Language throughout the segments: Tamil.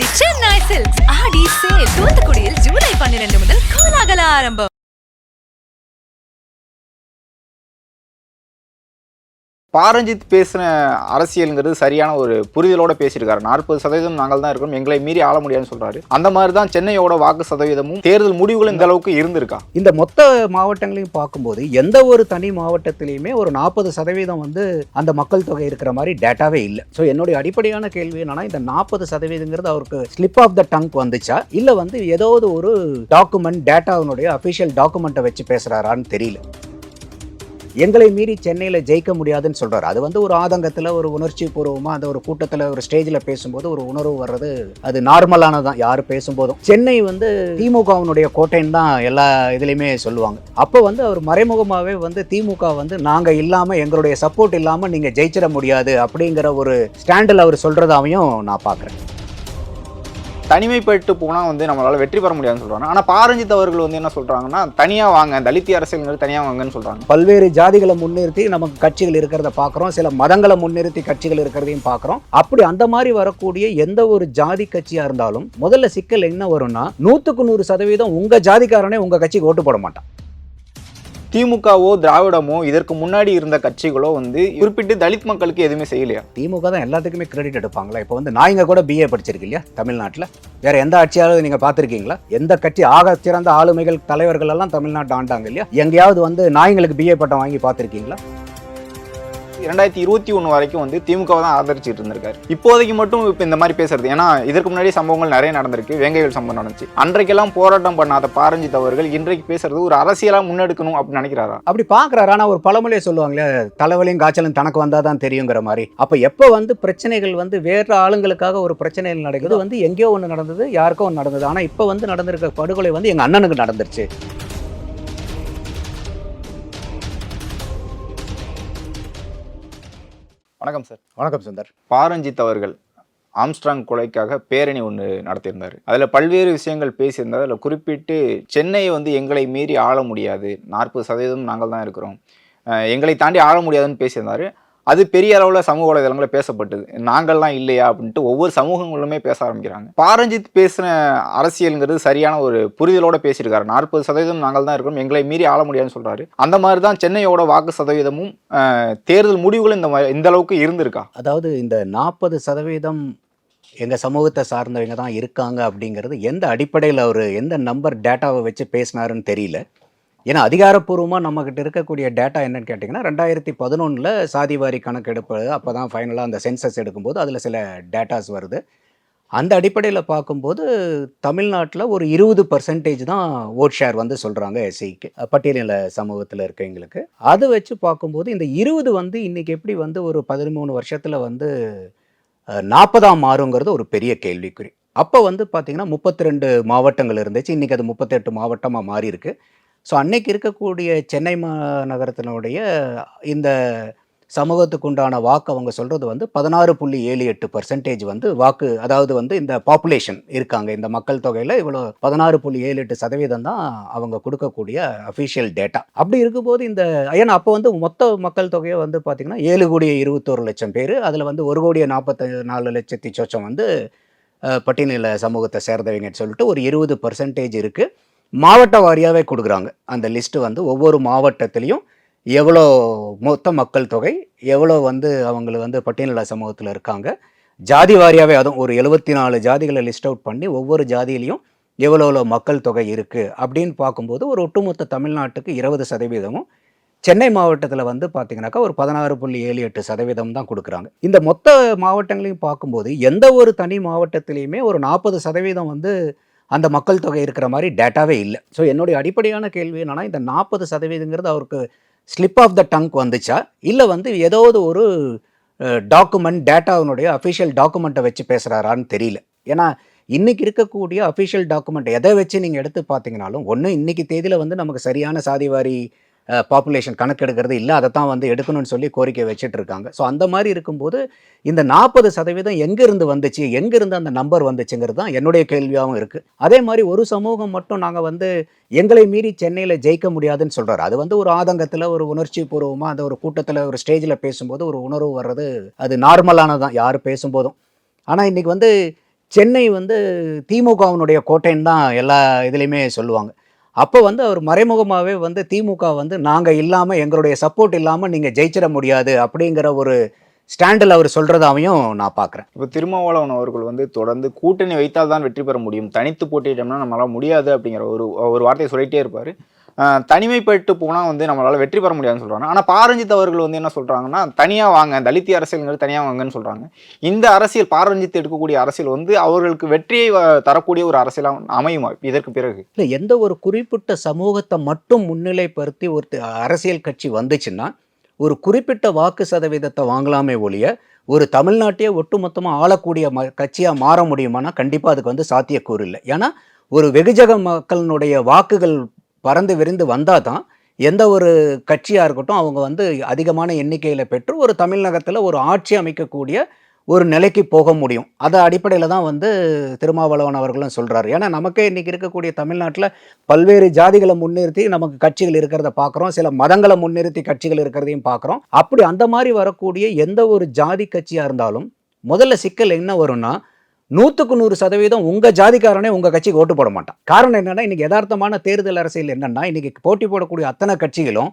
The Chennai silks Aadi sale தூத்துக்குடியில் ஜூலை பன்னிரண்டு முதல் கோலாகல ஆரம்பம். பாரஞ்சித் பேசின அரசியலுங்கிறது சரியான ஒரு புரிதலோட பேசியிருக்காரு. நாற்பது சதவீதம் நாங்கள் தான் இருக்கோம் எங்களை மீறி ஆள முடியாதுன்னு சொல்றாரு. அந்த மாதிரி தான் சென்னையோட வாக்கு சதவீதமும் தேர்தல் முடிவுகள் இந்த அளவுக்கு இருந்திருக்கா? இந்த மொத்த மாவட்டங்களையும் பார்க்கும்போது எந்த ஒரு தனி மாவட்டத்திலையுமே ஒரு நாற்பது சதவீதம் வந்து அந்த மக்கள் தொகை இருக்கிற மாதிரி டேட்டாவே இல்லை. ஸோ என்னுடைய அடிப்படையான கேள்வி என்னன்னா இந்த நாற்பது சதவீதங்கிறது அவருக்கு ஸ்லிப் ஆஃப் த டங்க் வந்துச்சா? இல்லை வந்து ஏதாவது ஒரு டாக்குமெண்ட் டேட்டாவினுடைய அஃபிஷியல் டாக்குமெண்ட்டை வச்சு பேசுறாரான்னு தெரியல. எங்களை மீறி சென்னையில் ஜெயிக்க முடியாதுன்னு சொல்கிறார் அது வந்து ஒரு ஆதங்கத்தில் ஒரு உணர்ச்சி பூர்வமாக அந்த ஒரு கூட்டத்தில் ஒரு ஸ்டேஜில் பேசும்போது ஒரு உணர்வு வர்றது அது நார்மலானதான் யார் பேசும்போதும். சென்னை வந்து திமுகவினுடைய கோட்டைன்னு தான் எல்லா இதுலேயுமே சொல்லுவாங்க. அப்போ வந்து அவர் மறைமுகமாகவே வந்து திமுக வந்து நாங்கள் இல்லாமல் எங்களுடைய சப்போர்ட் இல்லாமல் நீங்கள் ஜெயிச்சிட முடியாது அப்படிங்கிற ஒரு ஸ்டாண்டில் அவர் சொல்கிறதாவையும் நான் பார்க்குறேன் தனிமைப்பட்டு போனால் வந்து நம்மளால் வெற்றி பெற முடியாதுன்னு சொல்கிறாங்க ஆனால் பாரஞ்சித் அவர்கள் வந்து என்ன சொல்கிறாங்கன்னா தனியாக வாங்க தலித் அரசியல்ங்கிறது தனியாக வாங்கன்னு சொல்கிறாங்க பல்வேறு ஜாதிகளை முன்னிறுத்தி நமக்கு கட்சிகள் இருக்கிறத பார்க்குறோம் சில மதங்களை முன்னிறுத்தி கட்சிகள் இருக்கிறதையும் பார்க்குறோம். அப்படி அந்த மாதிரி வரக்கூடிய எந்த ஒரு ஜாதி கட்சியாக இருந்தாலும் முதல்ல சிக்கல் என்ன வரும்னா நூற்றுக்கு நூறு சதவீதம் உங்கள் ஜாதிக்காரனே உங்கள் கட்சிக்கு ஓட்டு போட மாட்டான். திமுகவோ திராவிடமோ இதற்கு முன்னாடி இருந்த கட்சிகளோ வந்து குறிப்பிட்டு தலித் மக்களுக்கு எதுவுமே செய்யலையா? திமுக தான் எல்லாத்துக்குமே கிரெடிட் எடுப்பாங்களா? இப்போ வந்து நான் இங்கே கூட பிஏ படிச்சிருக்கு இல்லையா தமிழ்நாட்டில்? வேற எந்த ஆட்சியாவது நீங்க பார்த்துருக்கீங்களா? எந்த கட்சி ஆக சிறந்த ஆளுமைகள் தலைவர்கள் எல்லாம் தமிழ்நாட்டை ஆண்டாங்க இல்லையா? எங்கேயாவது வந்து நாய்களுக்கு பிஏ பட்டம் வாங்கி பார்த்துருக்கீங்களா? இரண்டாயிரத்தி இருபத்தி ஒன்று வரைக்கும் வந்து திமுக தான் ஆதரிச்சுட்டு இருந்திருக்காரு. இப்போதைக்கு மட்டும் இப்போ இந்த மாதிரி பேசுறது ஏன்னா இதற்கு முன்னாடி சம்பவங்கள் நிறைய நடந்திருக்கு வேங்கைகள் சம்பவம் நடந்துச்சு. அன்றைக்கெல்லாம் போராட்டம் பண்ணாத பாரஞ்சித் அவர்கள் இன்றைக்கு பேசுறது ஒரு அரசியலாக முன்னெடுக்கணும் அப்படின்னு நினைக்கிறாரா? அப்படி பார்க்குறாரு ஆனால் ஒரு பழமொழியை சொல்லுவாங்களே தலைவலியும் காய்ச்சலும் தனக்கு வந்தால் தான் தெரியுங்கிற மாதிரி. அப்போ எப்போ வந்து பிரச்சனைகள் வந்து வேறு ஆளுங்களுக்காக ஒரு பிரச்சனைகள் நடக்குது? வந்து எங்கேயோ ஒன்று நடந்தது யாருக்கோ ஒன்று நடந்தது. ஆனால் இப்போ வந்து நடந்திருக்க படுகொலை வந்து எங்கள் அண்ணனுக்கு நடந்துருச்சு. வணக்கம் சார் வணக்கம் சுந்தர். பாரஞ்சித் அவர்கள் ஆம்ஸ்ட்ராங் கொலைக்காக பேரணி ஒன்று நடத்தியிருந்தார். அதில் பல்வேறு விஷயங்கள் பேசியிருந்தார். அதில் குறிப்பிட்டு சென்னையை வந்து எங்களை மீறி ஆள முடியாது. நாற்பது சதவீதம் நாங்கள் தான் இருக்கிறோம் எங்களை தாண்டி ஆள முடியாதுன்னு பேசியிருந்தார். அது பெரிய அளவில் சமூக வலைதளங்களில் பேசப்பட்டது. நாங்கள்லாம் இல்லையா அப்படின்ட்டு ஒவ்வொரு சமூகங்களுமே பேச ஆரம்பிக்கிறாங்க. பாரஞ்சித் பேசின அரசியலுங்கிறது சரியான ஒரு புரிதலோட பேசியிருக்காரு. நாற்பது சதவீதம் நாங்கள் தான் இருக்கிறோம். எங்களை மீறி ஆள முடியாதுன்னு சொல்கிறாரு அந்த மாதிரி தான் சென்னையோட வாக்கு சதவீதமும் தேர்தல் முடிவுகளும் இந்த மாதிரி இந்த அளவுக்கு இருந்திருக்கா? அதாவது இந்த நாற்பது சதவீதம் எங்கள் சமூகத்தை சார்ந்தவங்க தான் இருக்காங்க அப்படிங்கிறது எந்த அடிப்படையில் அவர் எந்த நம்பர் டேட்டாவை வச்சு பேசினாருன்னு தெரியல. ஏன்னா அதிகாரப்பூர்வமாக நம்மக்கிட்ட இருக்கக்கூடிய டேட்டா என்னன்னு கேட்டிங்கன்னா ரெண்டாயிரத்தி பதினொன்றில் சாதிவாரி கணக்கெடுப்பு அப்போ தான் ஃபைனலாக அந்த சென்சஸ் எடுக்கும்போது அதில் சில டேட்டாஸ் வருது. அந்த அடிப்படையில் பார்க்கும்போது தமிழ்நாட்டில் ஒரு இருபது பர்சன்டேஜ் தான் ஓட் ஷேர் வந்து சொல்கிறாங்க எஸ்சிக்கு பட்டியலில் சமூகத்தில் இருக்கவங்களுக்கு. அது வச்சு பார்க்கும்போது இந்த இருபது வந்து இன்றைக்கி எப்படி வந்து ஒரு பதிமூணு வருஷத்தில் வந்து நாற்பதாம் மாறுங்கிறது ஒரு பெரிய கேள்விக்குறி. அப்போ வந்து பார்த்திங்கன்னா முப்பத்தி ரெண்டு மாவட்டங்கள் இருந்துச்சு. இன்றைக்கி அது முப்பத்தெட்டு மாவட்டமாக மாறியிருக்கு. ஸோ அன்னைக்கு இருக்கக்கூடிய சென்னை மாநகரத்தினுடைய இந்த சமூகத்துக்கு உண்டான வாக்கு அவங்க சொல்கிறது வந்து பதினாறு புள்ளி ஏழு எட்டு பர்சன்டேஜ் வந்து வாக்கு அதாவது வந்து இந்த பாப்புலேஷன் இருக்காங்க. இந்த மக்கள் தொகையில் இவ்வளோ பதினாறு புள்ளி ஏழு எட்டு சதவீதம் தான் அவங்க கொடுக்கக்கூடிய அஃபிஷியல் டேட்டா அப்படி இருக்கும்போது இந்த ஏன்னா அப்போ வந்து மொத்த மக்கள் தொகையை வந்து பார்த்திங்கன்னா ஏழு கோடியே இருபத்தோரு லட்சம் பேர். அதில் வந்து ஒரு கோடியே நாற்பத்தி நாலு லட்சத்தி சொச்சம் வந்து அஹ், சமூகத்தை சேர்ந்தவங்கன்னு சொல்லிட்டு ஒரு இருபது பர்சன்டேஜ் இருக்குது மாவட்ட வாரியாகவே கொடுக்குறாங்க. அந்த லிஸ்ட்டு வந்து ஒவ்வொரு மாவட்டத்துலேயும் எவ்வளோ மொத்த மக்கள் தொகை எவ்வளோ வந்து அவங்களுக்கு வந்து பட்டியல சமூகத்தில் இருக்காங்க. ஜாதி வாரியாகவே அதுவும் ஒரு எழுபத்தி நாலு ஜாதிகளை லிஸ்ட் அவுட் பண்ணி ஒவ்வொரு ஜாதியிலையும் எவ்வளோ எவ்வளோ மக்கள் தொகை இருக்குது அப்படின்னு பார்க்கும்போது ஒரு ஒட்டுமொத்த தமிழ்நாட்டுக்கு இருபது சதவீதமும் சென்னை மாவட்டத்தில் வந்து பார்த்திங்கனாக்கா ஒரு பதினாறு புள்ளி ஏழு எட்டு சதவீதம் தான் கொடுக்குறாங்க. இந்த மொத்த மாவட்டங்களையும் பார்க்கும்போது எந்த ஒரு தனி மாவட்டத்திலையுமே ஒரு நாற்பது சதவீதம் வந்து அந்த மக்கள் தொகை இருக்கிற மாதிரி டேட்டாவே இல்லை. ஸோ என்னுடைய அடிப்படையான கேள்வி என்னென்னா இந்த நாற்பது சதவீதங்கிறது அவருக்கு ஸ்லிப் ஆஃப் த டங்க் வந்துச்சா? இல்லை வந்து ஏதாவது ஒரு டாக்குமெண்ட் டேட்டாவினுடைய அஃபிஷியல் டாக்குமெண்ட்டை வச்சு பேசுகிறாரான்னு தெரியல. ஏன்னா இன்றைக்கி இருக்கக்கூடிய அஃபிஷியல் டாக்குமெண்ட் எதை வச்சு நீங்கள் எடுத்து பார்த்தீங்கனாலும் ஒன்று இன்றைக்கி தேதியில் வந்து நமக்கு சரியான சாதிவாரி பாப்புலேஷன் கணக்கெடுக்கிறது இல்லை அதை தான் வந்து எடுக்கணும்னு சொல்லி கோரிக்கை வச்சுட்டு இருக்காங்க ஸோ அந்த மாதிரி இருக்கும்போது இந்த நாற்பது சதவீதம் எங்கேருந்து வந்துச்சு எங்கேருந்து அந்த நம்பர் வந்துச்சுங்கிறது தான் என்னுடைய கேள்வியாகவும் இருக்குது அதே மாதிரி ஒரு சமூகம் மட்டும் நாங்கள் வந்து எங்களை மீறி சென்னையில் ஜெயிக்க முடியாதுன்னு சொல்கிறார் அது வந்து ஒரு ஆதங்கத்தில் ஒரு உணர்ச்சி பூர்வமாக அந்த ஒரு கூட்டத்தில் ஒரு ஸ்டேஜில் பேசும்போது ஒரு உணர்வு வர்றது அது நார்மலானது தான் யார் பேசும்போதும். ஆனால் இன்றைக்கி வந்து சென்னை வந்து திமுகவினுடைய கோட்டைன்னு தான் எல்லா இதுலேயுமே சொல்லுவாங்க. அப்போ வந்து அவர் மறைமுகமாகவே வந்து திமுக வந்து நாங்கள் இல்லாமல் எங்களுடைய சப்போர்ட் இல்லாமல் நீங்கள் ஜெயிச்சிட முடியாது அப்படிங்கிற ஒரு ஸ்டாண்டில் அவர் சொல்கிறதாவையும் நான் பார்க்குறேன் இப்போ திருமாவளவன் அவர்கள் வந்து தொடர்ந்து கூட்டணி வைத்தால் தான் வெற்றி பெற முடியும். தனித்து போட்டிட்டோம்னா நம்மளால் முடியாது அப்படிங்கிற ஒரு ஒரு வார்த்தையை சொல்லிகிட்டே இருப்பார். தனிமைப்பட்டு போனால் வந்து நம்மளால் வெற்றி பெற முடியாதுன்னு சொல்கிறாங்க ஆனால் பாரஞ்சித் அவர்கள் வந்து என்ன சொல்கிறாங்கன்னா தனியாக வாங்க தலித்திய அரசியல்ங்கிறது தனியாக வாங்கன்னு சொல்கிறாங்க இந்த அரசியல் பாரஞ்சித் எடுக்கக்கூடிய அரசியல் வந்து அவர்களுக்கு வெற்றியை தரக்கூடிய ஒரு அரசியலாக அமையுமா இதற்கு பிறகு. இல்லை எந்த ஒரு குறிப்பிட்ட சமூகத்தை மட்டும் முன்னிலைப்படுத்தி ஒரு அரசியல் கட்சி வந்துச்சுன்னா ஒரு குறிப்பிட்ட வாக்கு சதவீதத்தை வாங்கலாமே ஒழிய ஒரு தமிழ்நாட்டையே ஒட்டுமொத்தமாக ஆளக்கூடிய ம கட்சியாக மாற முடியுமானா கண்டிப்பாக அதுக்கு வந்து சாத்தியக்கூறு இல்லை. ஏன்னா ஒரு வெகுஜக மக்களினுடைய வாக்குகள் பறந்து விரிந்து வந்தால் தான் எந்த ஒரு கட்சியாக இருக்கட்டும் அவங்க வந்து அதிகமான எண்ணிக்கையில் பெற்று ஒரு தமிழ்நகரத்தில் ஒரு ஆட்சி அமைக்கக்கூடிய ஒரு நிலைக்கு போக முடியும். அதை அடிப்படையில் தான் வந்து திருமாவளவன் அவர்களும் சொல்கிறாரு ஏன்னா நமக்கே இன்றைக்கி இருக்கக்கூடிய தமிழ்நாட்டில் பல்வேறு ஜாதிகளை முன்னிறுத்தி நமக்கு கட்சிகள் இருக்கிறத பார்க்குறோம் சில மதங்களை முன்னிறுத்தி கட்சிகள் இருக்கிறதையும் பார்க்குறோம் அப்படி அந்த மாதிரி வரக்கூடிய எந்த ஒரு ஜாதி கட்சியாக இருந்தாலும் முதல்ல சிக்கல் என்ன வரும்னா நூற்றுக்கு நூறு சதவீதம் உங்கள் ஜாதிக்காரனே உங்கள் கட்சிக்கு ஓட்டு போட மாட்டான். காரணம் என்னென்னா இன்றைக்கி யதார்த்தமான தேர்தல் அரசியல் என்னென்னா இன்றைக்கி போட்டி போடக்கூடிய அத்தனை கட்சிகளும்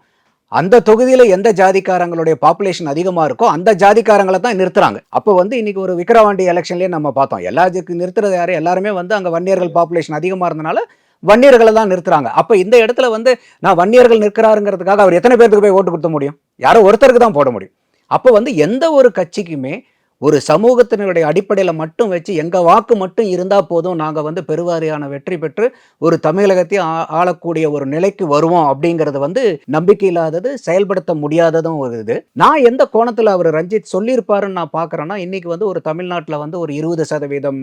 அந்த தொகுதியில் எந்த ஜாதிக்காரங்களுடைய பாப்புலேஷன் அதிகமாக இருக்கோ அந்த ஜாதிக்காரங்களை தான் நிறுத்துறாங்க. அப்போ வந்து இன்னைக்கு ஒரு விக்கிரவாண்டி எலெக்ஷன்லேயே நம்ம பார்த்தோம். எல்லா நிறுத்துறது யார்? எல்லாருமே வந்து அங்கே வன்னியர்கள் பாப்புலேஷன் அதிகமாக இருந்தனால வன்னியர்களை தான் நிறுத்துறாங்க. அப்போ இந்த இடத்துல வந்து நான் வன்னியர்கள் நிற்கிறாருங்கிறதுக்காக அவர் எத்தனை பேருக்கு போய் ஓட்டு கொடுத்த முடியும்? யாரோ ஒருத்தருக்கு தான் போட முடியும். அப்போ வந்து எந்த ஒரு கட்சிக்குமே ஒரு சமூகத்தினுடைய அடிப்படையில் மட்டும் வச்சு எங்கள் வாக்கு மட்டும் இருந்தால் போதும் நாங்கள் வந்து பெருவாரியான வெற்றி பெற்று ஒரு தமிழகத்தை ஆ- ஆளக்கூடிய ஒரு நிலைக்கு வருவோம் அப்படிங்கிறது வந்து நம்பிக்கை இல்லாதது செயல்படுத்த முடியாததும் ஒரு இது. நான் எந்த கோணத்தில் அவர் ரஞ்சித் சொல்லியிருப்பாருன்னு நான் பார்க்குறேன்னா இன்றைக்கி வந்து ஒரு தமிழ்நாட்டில் வந்து ஒரு இருபது சதவீதம்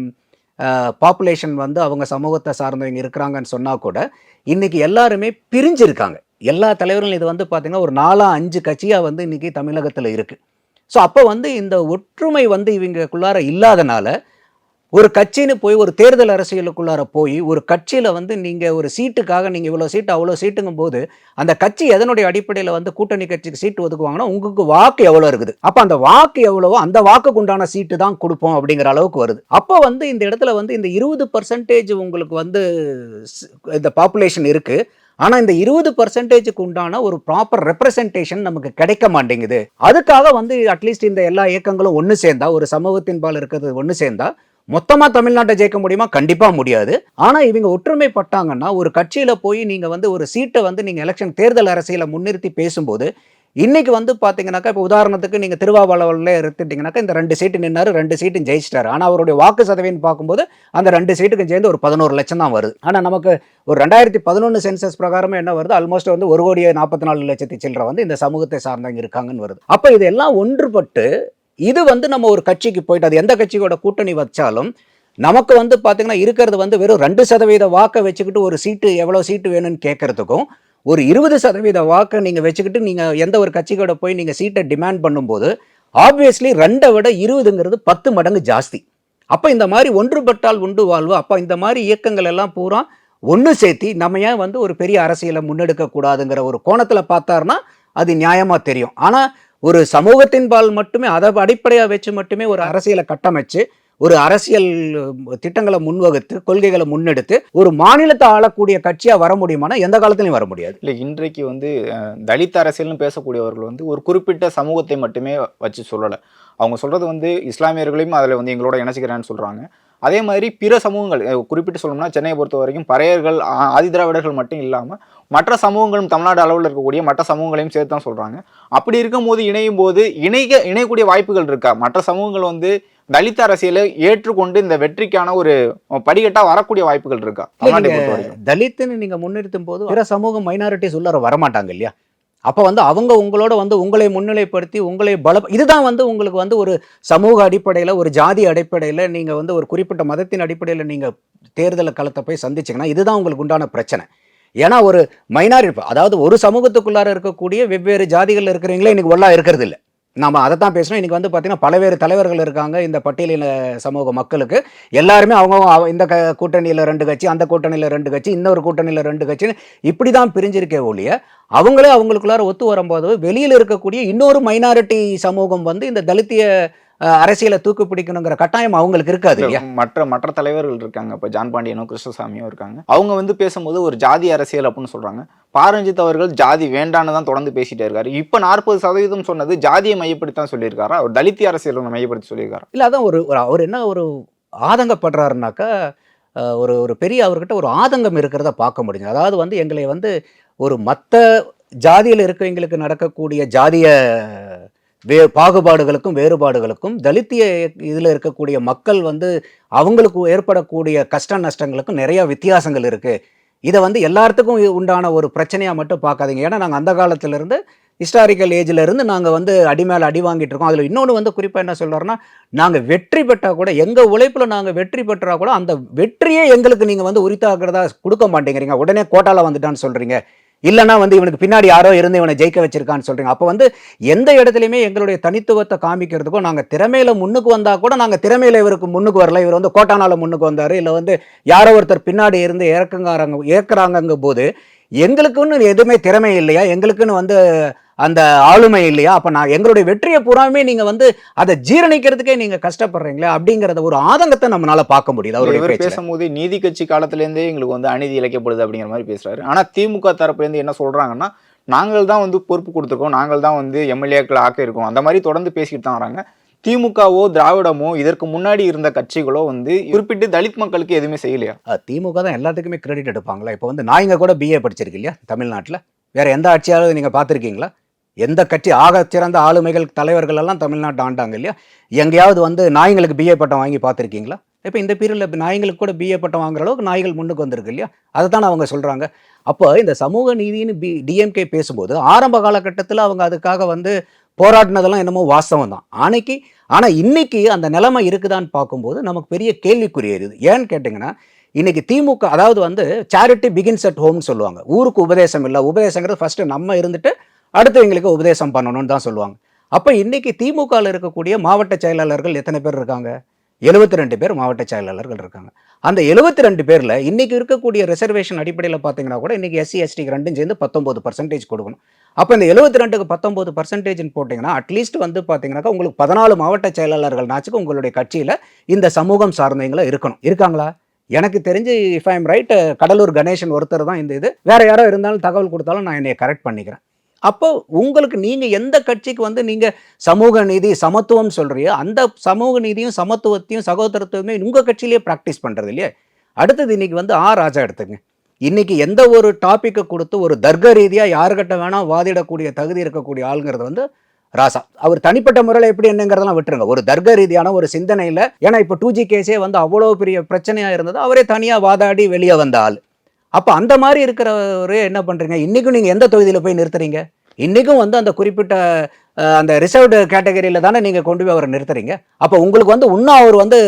பாப்புலேஷன் வந்து அவங்க சமூகத்தை சார்ந்தவங்க இருக்கிறாங்கன்னு சொன்னால் கூட இன்றைக்கி எல்லாருமே பிரிஞ்சிருக்காங்க. எல்லா தலைவர்களும் இது வந்து பார்த்தீங்கன்னா ஒரு நாலா அஞ்சு கட்சியாக வந்து இன்றைக்கி தமிழகத்தில் இருக்குது ஸோ அப்போ வந்து இந்த ஒற்றுமை வந்து இவங்களுக்குள்ளார இல்லாதனால ஒரு கட்சின்னு போய் ஒரு தேர்தல் அரசியலுக்குள்ளார போய் ஒரு கட்சியில் வந்து நீங்கள் ஒரு சீட்டுக்காக நீங்கள் இவ்வளோ சீட்டு அவ்வளோ சீட்டுங்கும் போது அந்த கட்சி எதனுடைய அடிப்படையில் வந்து கூட்டணி கட்சிக்கு சீட்டு ஒதுக்குவாங்கன்னா உங்களுக்கு வாக்கு எவ்வளோ இருக்குது? அப்போ அந்த வாக்கு எவ்வளவோ அந்த வாக்குக்கு உண்டான சீட்டு தான் கொடுப்போம் அப்படிங்கிற அளவுக்கு வருது. அப்போ வந்து இந்த இடத்துல வந்து இந்த இருபது பர்சன்டேஜ் உங்களுக்கு வந்து இந்த பாப்புலேஷன் இருக்குது ஆனால் இந்த இருபது பர்சன்டேஜுக்கு உண்டான ஒரு ப்ராப்பர் ரெப்ரசன்டேஷன் நமக்கு கிடைக்க மாட்டேங்குது. அதுக்காக வந்து அட்லீஸ்ட் இந்த எல்லா இயக்கங்களும் ஒன்று சேர்ந்தா ஒரு சமூகத்தின் பால் இருக்கிறது ஒன்று சேர்ந்தா மொத்தமா தமிழ்நாட்டை ஜெயிக்க முடியுமா? கண்டிப்பா முடியாது. ஆனா இவங்க ஒற்றுமைப்பட்டாங்கன்னா ஒரு கட்சியில போய் நீங்க வந்து ஒரு சீட்டை வந்து நீங்க எலெக்ஷன் தேர்தல் அரசியலை முன்னிறுத்தி பேசும்போது இன்னைக்கு வந்து பார்த்தீங்கன்னாக்கா இப்போ உதாரணத்துக்கு நீங்கள் திருவாவளவில் எடுத்துட்டீங்கன்னாக்கா இந்த ரெண்டு சீட்டு நின்னார் ரெண்டு சீட்டும் ஜெயிச்சிட்டாரு. ஆனால் அவருடைய வாக்கு சதவீதம் பார்க்கும்போது அந்த ரெண்டு சீட்டுக்கும் சேர்ந்து ஒரு பதினோரு லட்சம் தான் வருது. ஆனால் நமக்கு ஒரு ரெண்டாயிரத்தி பதினொன்று சென்சஸ் பிரகாரமும் என்ன வருது? ஆல்மோஸ்ட் வந்து ஒரு கோடியே நாற்பத்தி நாலு லட்சத்தி சில்லற வந்து இந்த சமூகத்தை சார்ந்தவங்க இருக்காங்கன்னு வருது. அப்போ இதெல்லாம் ஒன்றுபட்டு இது வந்து நம்ம ஒரு கட்சிக்கு போயிட்டு அது எந்த கட்சியோட கூட்டணி வச்சாலும் நமக்கு வந்து பார்த்தீங்கன்னா இருக்கிறது வந்து வெறும் ரெண்டு சதவீத வாக்கை வச்சுக்கிட்டு ஒரு சீட்டு எவ்வளோ சீட்டு வேணும்னு கேட்கறதுக்கும் ஒரு இருபது சதவீத வாக்கை நீங்கள் வச்சுக்கிட்டு நீங்கள் எந்த ஒரு கட்சிக்கூட போய் நீங்கள் சீட்டை டிமாண்ட் பண்ணும்போது ஆப்வியஸ்லி ரெண்டை விட இருபதுங்கிறது பத்து மடங்கு ஜாஸ்தி. அப்போ இந்த மாதிரி ஒன்றுபட்டால் உண்டு வாழ்வு அப்போ இந்த மாதிரி இயக்கங்கள் எல்லாம் பூரா ஒன்று சேர்த்தி நம்ம ஏன் வந்து ஒரு பெரிய அரசியலை முன்னெடுக்க கூடாதுங்கிற ஒரு கோணத்தில் பார்த்தாருன்னா அது நியாயமாக தெரியும். ஆனால் ஒரு சமூகத்தின் பால் மட்டுமே அதை அடிப்படையாக வச்சு மட்டுமே ஒரு அரசியலை கட்டமைச்சு ஒரு அரசியல் திட்டங்களை முன்வகுத்து கொள்கைகளை முன்னெடுத்து ஒரு மாநிலத்தை ஆளக்கூடிய கட்சியாக வர முடியுமானா எந்த காலத்திலையும் வர முடியாது. இல்லை இன்றைக்கு வந்து தலித் அரசியல்னு பேசக்கூடியவர்கள் வந்து ஒரு குறிப்பிட்ட சமூகத்தை மட்டுமே வச்சு சொல்லலை. அவங்க சொல்கிறது வந்து இஸ்லாமியர்களையும் அதில் வந்து எங்களோட இணைச்சிக்கிறேன்னு சொல்கிறாங்க அதே மாதிரி பிற சமூகங்கள் குறிப்பிட்டு சொல்லணும்னா சென்னையை பொறுத்த வரைக்கும் பறையர்கள் ஆதிதிராவிடர்கள் மட்டும் இல்லாமல் மற்ற சமூகங்களும் தமிழ்நாடு அளவில் இருக்கக்கூடிய மற்ற சமூகங்களையும் சேர்த்து தான் சொல்றாங்க. அப்படி இருக்கும்போது இணையும் போது இணைக இணையக்கூடிய வாய்ப்புகள் இருக்கா? மற்ற சமூகங்கள் வந்து தலித் அரசியலை ஏற்றுக்கொண்டு இந்த வெற்றிக்கான ஒரு படிக்கட்டா வரக்கூடிய வாய்ப்புகள் இருக்கா? தலித்துன்னு நீங்க முன்னிறுத்தும் போது பிற சமூகம் மைனாரிட்டிஸ் உள்ளார வரமாட்டாங்க இல்லையா? அப்போ வந்து அவங்க உங்களோட வந்து உங்களை முன்னிலைப்படுத்தி உங்களை பல இதுதான் வந்து உங்களுக்கு வந்து ஒரு சமூக அடிப்படையில் ஒரு ஜாதி அடிப்படையில் நீங்கள் வந்து ஒரு குறிப்பிட்ட மதத்தின் அடிப்படையில் நீங்கள் தேர்தல் களத்தை போய் சந்திச்சிங்கன்னா இதுதான் உங்களுக்கு உண்டான பிரச்சனை. ஏன்னா ஒரு மைனாரிட்டி அதாவது ஒரு சமூகத்துக்குள்ளார இருக்கக்கூடிய வெவ்வேறு ஜாதிகளில் இருக்கிறவங்களே இன்னைக்கு ஒல்லா இருக்கிறது இல்லை நம்ம அதை தான் பேசணும் இன்றைக்கி வந்து பார்த்தீங்கன்னா பலவேறு தலைவர்கள் இருக்காங்க இந்த பட்டியலின சமூக மக்களுக்கு. எல்லாருமே அவங்க இந்த க கூட்டணியில் ரெண்டு கட்சி அந்த கூட்டணியில் ரெண்டு கட்சி இன்னொரு கூட்டணியில் ரெண்டு கட்சின்னு இப்படி தான் பிரிஞ்சிருக்கே ஒழிய அவங்களே அவங்களுக்குள்ளார ஒத்து வரும்போது வெளியில் இருக்கக்கூடிய இன்னொரு மைனாரிட்டி சமூகம் வந்து இந்த தலித்திய அரசியலை தூக்கு பிடிக்கணுங்கிற கட்டாயம் அவங்களுக்கு இருக்காது இல்லையா? மற்ற மற்ற தலைவர்கள் இருக்காங்க. இப்போ ஜான் பாண்டியனோ கிருஷ்ணசாமியோ இருக்காங்க. அவங்க வந்து பேசும்போது ஒரு ஜாதி அரசியல் அப்படின்னு சொல்றாங்க. பாரஞ்சித் அவர்கள் ஜாதி வேண்டான்னு தான் தொடர்ந்து பேசிட்டே இருக்காரு. இப்போ நாற்பது சதவீதம் சொன்னது ஜாதியை மையப்படுத்தி தான் சொல்லியிருக்காரா? அவர் தலித்திய அரசியலை மையப்படுத்தி சொல்லியிருக்காரா? இல்லை அதான் ஒரு அவர் என்ன ஒரு ஆதங்கப்படுறாருனாக்கா ஒரு ஒரு பெரிய அவர்கிட்ட ஒரு ஆதங்கம் இருக்கிறத பார்க்க முடியும் அதாவது வந்து எங்களை வந்து ஒரு மற்ற ஜாதியில் இருக்கவங்களுக்கு நடக்கக்கூடிய ஜாதிய வே பாகுபாடுகளுக்கும் வேறுபாடுகளுக்கும் தலித்திய இதில் இருக்கக்கூடிய மக்கள் வந்து அவங்களுக்கு ஏற்படக்கூடிய கஷ்ட நஷ்டங்களுக்கும் நிறையா வித்தியாசங்கள் இருக்குது இதை வந்து எல்லாத்துக்கும் உண்டான ஒரு பிரச்சனையாக மட்டும் பார்க்காதீங்க. ஏன்னா நாங்கள் அந்த காலத்திலேருந்து ஹிஸ்டாரிக்கல் ஏஜிலேருந்து நாங்கள் வந்து அடி மேலே அடி வாங்கிட்டு இருக்கோம். அதில் இன்னொன்று வந்து குறிப்பாக என்ன சொல்கிறோன்னா நாங்கள் வெற்றி பெற்றால் கூட எங்கள் உழைப்பில் நாங்கள் வெற்றி பெற்றால் கூட அந்த வெற்றியே எங்களுக்கு நீங்கள் வந்து உரித்தாக்குறதா கொடுக்க மாட்டேங்கிறீங்க. உடனே கோட்டால வந்துட்டான்னு சொல்கிறீங்க இல்லைன்னா வந்து இவனுக்கு பின்னாடி யாரோ இருந்து இவனை ஜெயிக்க வச்சிருக்கான்னு சொல்கிறீங்க அப்போ வந்து எந்த இடத்துலையுமே எங்களுடைய தனித்துவத்தை காமிக்கிறதுக்கும் நாங்கள் திறமையில் முன்னுக்கு வந்தால் கூட நாங்கள் திறமையில் இவருக்கு முன்னுக்கு வரல. இவர் வந்து கோட்டானால முன்னுக்கு வந்தார். இல்லை வந்து யாரோ ஒருத்தர் பின்னாடி இருந்து இறக்குங்காரங்க இறக்குறாங்கங்கும் போது எங்களுக்குன்னு எதுவுமே திறமை இல்லையா? எங்களுக்குன்னு வந்து அந்த ஆளுமை இல்லையா? அப்ப நான் எங்களுடைய வெற்றியை பூராமே நீங்க வந்து அதை ஜீரணிக்கிறதுக்கே நீங்க கஷ்டப்படுறீங்களே அப்படிங்கறத ஒரு ஆதங்கத்தை நம்மளால பார்க்க முடியுது அவருடைய. பேசும்போது நீதி கட்சி காலத்திலேருந்தே எங்களுக்கு வந்து அநீதி இழைக்கப்படுது அப்படிங்கிற மாதிரி பேசுறாரு. ஆனா திமுக தரப்புலேருந்து என்ன சொல்றாங்கன்னா நாங்கள் தான் வந்து பொறுப்பு கொடுத்துருக்கோம். நாங்கள் தான் வந்து எம்எல்ஏக்கள் ஆக்கியிருக்கோம் அந்த மாதிரி தொடர்ந்து பேசிட்டு தான் வராங்க. திமுகவோ திராவிடமோ இதற்கு முன்னாடி இருந்த கட்சிகளோ வந்து குறிப்பிட்டு தலித் மக்களுக்கு எதுவுமே செய்யலையா? திமுக தான் எல்லாத்துக்குமே கிரெடிட் எடுப்பாங்களா? இப்போ வந்து நாய்ங்க கூட பிஏ படிச்சிருக்கு இல்லையா? தமிழ்நாட்டுல. வேற எந்த ஆட்சியாவது நீங்க பார்த்திருக்கீங்களா? எந்த கட்சி ஆக சிறந்த ஆளுமைகள் தலைவர்கள் எல்லாம் தமிழ்நாட்டை ஆண்டாங்க இல்லையா? எங்கேயாவது வந்து நாய்களுக்கு பிஏ பட்டம் வாங்கி பார்த்துருக்கீங்களா? இப்போ இந்த பீரியட்ல நாய்களுக்கு கூட பிஏ பட்டம் வாங்குற அளவுக்கு நாய்கள் முன்னுக்கு வந்திருக்கு இல்லையா? அதை தான் அவங்க சொல்கிறாங்க அப்போ இந்த சமூக நீதினு பி டிஎம்கே பேசும்போது ஆரம்ப காலகட்டத்தில் அவங்க அதுக்காக வந்து போராடினதெல்லாம் என்னமோ வாஸ்தவம் தான் அன்னைக்கு ஆனால் இன்னைக்கு அந்த நிலைமை இருக்குதான்னு பார்க்கும்போது நமக்கு பெரிய கேள்விக்குரியது ஏன்னு கேட்டிங்கன்னா இன்னைக்கு திமுக அதாவது வந்து சேரிட்டி பிகின்ஸ் அட் ஹோம்னு சொல்லுவாங்க. ஊருக்கு உபதேசம் இல்லை. உபதேசங்கிறது ஃபஸ்ட்டு நம்ம இருந்துட்டு அடுத்தவங்களுக்கு உபதேசம் பண்ணணும்னு தான் சொல்லுவாங்க. அப்போ இன்றைக்கி திமுகவில் இருக்கக்கூடிய மாவட்ட செயலாளர்கள் எத்தனை பேர் இருக்காங்க? எழுபத்தி ரெண்டு பேர் மாவட்ட செயலாளர்கள் இருக்காங்க. அந்த எழுபத்தி ரெண்டு பேரில் இன்றைக்கி இருக்கக்கூடிய ரிசர்வேஷன் அடிப்படையில் பார்த்தீங்கன்னா கூட இன்றைக்கி எஸ்சி எஸ்டிக்கு ரெண்டும் சேர்ந்து பத்தொம்போது பர்சன்டேஜ் கொடுக்கணும். அப்போ இந்த எழுபத்தி ரெண்டுக்கு பத்தொம்போது பர்சன்டேஜ்னு போட்டிங்கன்னா அட்லீஸ்ட் வந்து பார்த்தீங்கன்னாக்கா உங்களுக்கு பதினாலு மாவட்ட செயலாளர்கள்னாச்சுக்கு உங்களுடைய கட்சியில் இந்த சமூகம் சார்ந்தவங்கள இருக்கணும். இருக்காங்களா? எனக்கு தெரிஞ்சு if I'm right Cuddalore Ganesan ஒருத்தர் தான் இந்த இது. வேறு யாரோ இருந்தாலும் தகவல் கொடுத்தாலும் நான் என்னை கரெக்ட் பண்ணிக்கிறேன். அப்போ உங்களுக்கு நீங்க எந்த கட்சிக்கு வந்து நீங்க சமூக நீதி சமத்துவம் சொல்றியோ அந்த சமூக நீதியும் சமத்துவத்தையும் சகோதரத்துவமே உங்க கட்சியிலேயே ப்ராக்டிஸ் பண்றது இல்லையே? அடுத்தது இன்னைக்கு வந்து ஆ ராஜா எடுத்துங்க. இன்னைக்கு எந்த ஒரு டாப்பிக்கை கொடுத்து ஒரு தர்க்க ரீதியாக யாருக்கிட்ட வேணால் வாதிடக்கூடிய தகுதி இருக்கக்கூடிய ஆளுங்கிறது வந்து ராசா. அவர் தனிப்பட்ட முறையில் எப்படி என்னங்கிறதெல்லாம் விட்டுருங்க. ஒரு தர்க்க ரீதியான ஒரு சிந்தனையில் ஏன்னா இப்போ டூ ஜி கேஸே வந்து அவ்வளோ பெரிய பிரச்சனையாக இருந்தது. அவரே தனியாக வாதாடி வெளியே வந்த ஆள். அப்போ அந்த மாதிரி இருக்கிறவரே என்ன பண்ணுறீங்க இன்றைக்கும் நீங்கள் எந்த தொகுதியில் போய் நிறுத்துறீங்க? இன்றைக்கும் வந்து அந்த குறிப்பிட்ட அந்த ரிசர்வ்டு கேட்டகரியில் தானே நீங்கள் கொண்டு போய் அவரை நிறுத்துறீங்க? அப்போ உங்களுக்கு வந்து இன்னும் அவர் வந்து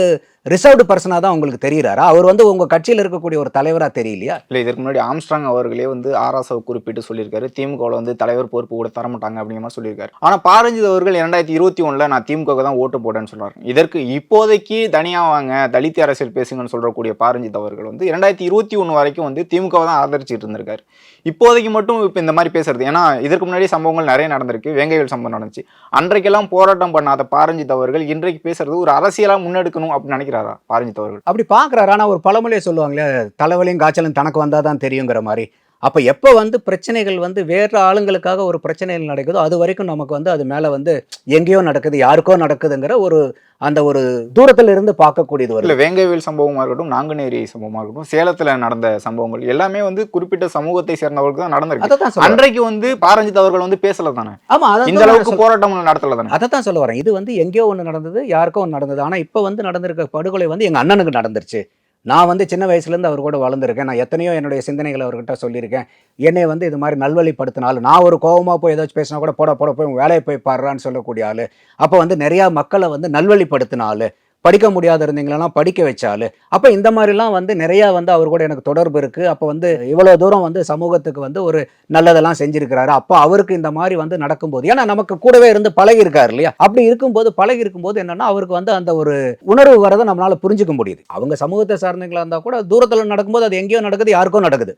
ரிசர்வ்டு பர்சனாக தான் உங்களுக்கு தெரிகிறாரா அவர் வந்து உங்கள் கட்சியில் இருக்கக்கூடிய ஒரு தலைவராக தெரியலையா? இல்லை இதற்கு முன்னாடி ஆம்ஸ்ட்ராங் அவர்களே வந்து ஆராசாவை குறிப்பிட்டு சொல்லியிருக்காரு. திமுகவில் வந்து தலைவர் பொறுப்பு கூட தரமாட்டாங்க அப்படிங்கிற மாதிரி சொல்லியிருக்காரு. ஆனால் பாரஞ்சித் அவர்கள் இரண்டாயிரத்தி இருபத்தி ஒன்றில் நான் திமுக தான் ஓட்டு போட்டேன்னு சொல்கிறார் இதற்கு இப்போதைக்கு தனியாக வாங்க தலித் அரசியல் பேசுங்கன்னு சொல்லக்கூடிய பாரஞ்சித் அவர்கள் வந்து இரண்டாயிரத்தி இருபத்தி ஒன்று வரைக்கும் வந்து திமுகவை தான் ஆதரிச்சிட்டு இருந்திருக்காரு. இப்போதைக்கு மட்டும் இப்போ இந்த மாதிரி பேசுறது. ஏன்னா இதற்கு முன்னாடி சம்பவங்கள் நிறைய நடந்திருக்கு. வேங்கைகள் சம்பவம் நடந்துச்சு. அன்றைக்கெல்லாம் போராட்டம் பண்ணாத பாரஞ்சித் அவர்கள் இன்றைக்கு பேசுறது ஒரு அரசியலாக முன்னெடுக்கணும் அப்படின்னு நினைக்கிறாரா பாரஞ்சித் அவர்கள் அப்படி பார்க்குறாரு? ஆனால் ஒரு பழமொழியை சொல்லுவாங்களே தலைவலியும் காய்ச்சலும் தனக்கு வந்தால் தான் தெரியுங்கிற மாதிரி. அப்போ எப்போ வந்து பிரச்சனைகள் வந்து வேறு ஆளுங்களுக்காக ஒரு பிரச்சனைகள் நடக்குதோ அது வரைக்கும் நமக்கு வந்து அது மேலே வந்து எங்கேயோ நடக்குது யாருக்கோ நடக்குதுங்கிற ஒரு அந்த ஒரு தூரத்தில் இருந்து பார்க்கக்கூடியது இல்ல வேங்கைவேல் சம்பவமா இருக்கட்டும் நாங்குநேரி சம்பவமா இருக்கட்டும் சேலத்துல நடந்த சம்பவங்கள் எல்லாமே வந்து குறிப்பிட்ட சமூகத்தை சேர்ந்தவர்களுக்கு தான் நடந்திருக்கு. அன்றைக்கு வந்து பாரஞ்சித் அவர்கள் வந்து பேசல தானே? ஆமாம் இந்த அளவுக்கு போராட்டம் நடத்தல தானே? அதை தான் சொல்ல வரேன். இது வந்து எங்கேயோ ஒன்று நடந்தது யாருக்கோ ஒன்று நடந்தது. ஆனால் இப்போ வந்து நடந்திருக்க படுகொலை வந்து எங்கள் அண்ணனுக்கு நடந்துருச்சு. நான் வந்து சின்ன வயசுலேருந்து அவர் கூட வளர்ந்துருக்கேன். நான் எத்தனையோ என்னுடைய சிந்தனைகளை அவர்கிட்ட சொல்லியிருக்கேன். என்னை வந்து இது மாதிரி நல்வழிப்படுத்தினாலும் நான் ஒரு கோவமாக போய் ஏதாச்சும் பேசினா கூட போட போட போய் வேலையை போய் பாடுறான்னு சொல்லக்கூடிய ஆள். அப்போ வந்து நிறையா மக்களை வந்து நல்வழிப்படுத்தின ஆள் படிக்க முடியாத இருந்தீங்களெல்லாம் படிக்க வச்சாலு அப்போ இந்த மாதிரிலாம் வந்து நிறையா வந்து அவர் கூட எனக்கு தொடர்பு இருக்குது அப்போ வந்து இவ்வளோ தூரம் வந்து சமூகத்துக்கு வந்து ஒரு நல்லதெல்லாம் செஞ்சுருக்கிறாரு. அப்போ அவருக்கு இந்த மாதிரி வந்து நடக்கும்போது ஏன்னா நமக்கு கூடவே இருந்து பழகி இருக்காரு இல்லையா? அப்படி இருக்கும்போது பழகி இருக்கும்போது என்னென்னா அவருக்கு வந்து அந்த ஒரு உணர்வு வரதை நம்மளால் புரிஞ்சுக்க முடியுது. அவங்க சமூகத்தை சார்ந்தவங்களா இருந்தால் கூட தூரத்தில் நடக்கும்போது அது எங்கேயோ நடக்குது யாருக்கோ நடக்குது.